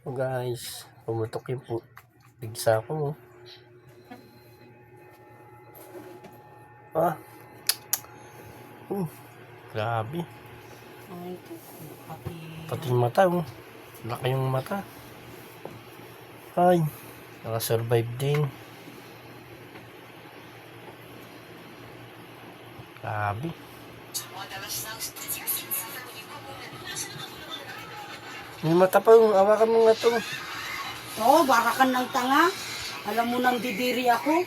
So guys, pumutok yung po. Bigsa ko. oh. Ah. Uh, grabe. Pati... Mata, oh. Laki yung mata. Ay, nakasurvive din. Grabe. May mata pa yung awakan mo nga to. Oo, baka ka ng tanga. Alam mo nang didiri ako.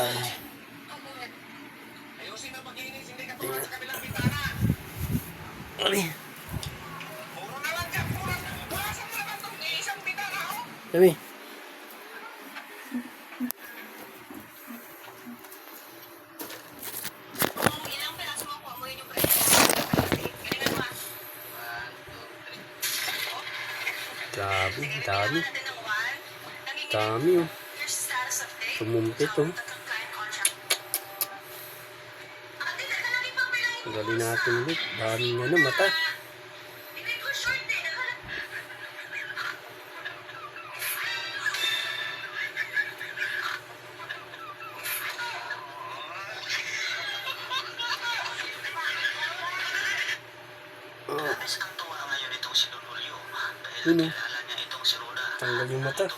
Ay. Ay. Sabi. Grabe, dami. Dami oh. Sumumpit oh. Tanggalin natin ulit. Daming ano, mata. Oh, Yun, Roda. tanggal yung mata. Ito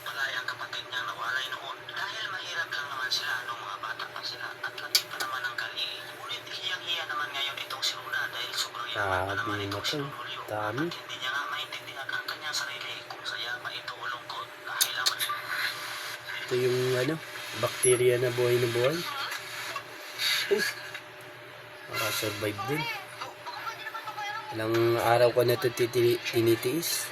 Grabe. Don Julio. Dami. Ito Ito yung ano, bacteria na buhay na buhay. Ay, nakasurvive din. Ilang araw ko na ito tinitiis.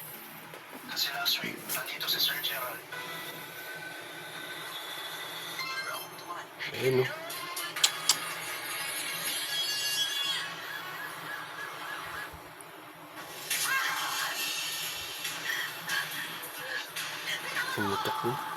Kasi last week, nandito si Sir Gerald. Round one. ayun oh. Pumutok na.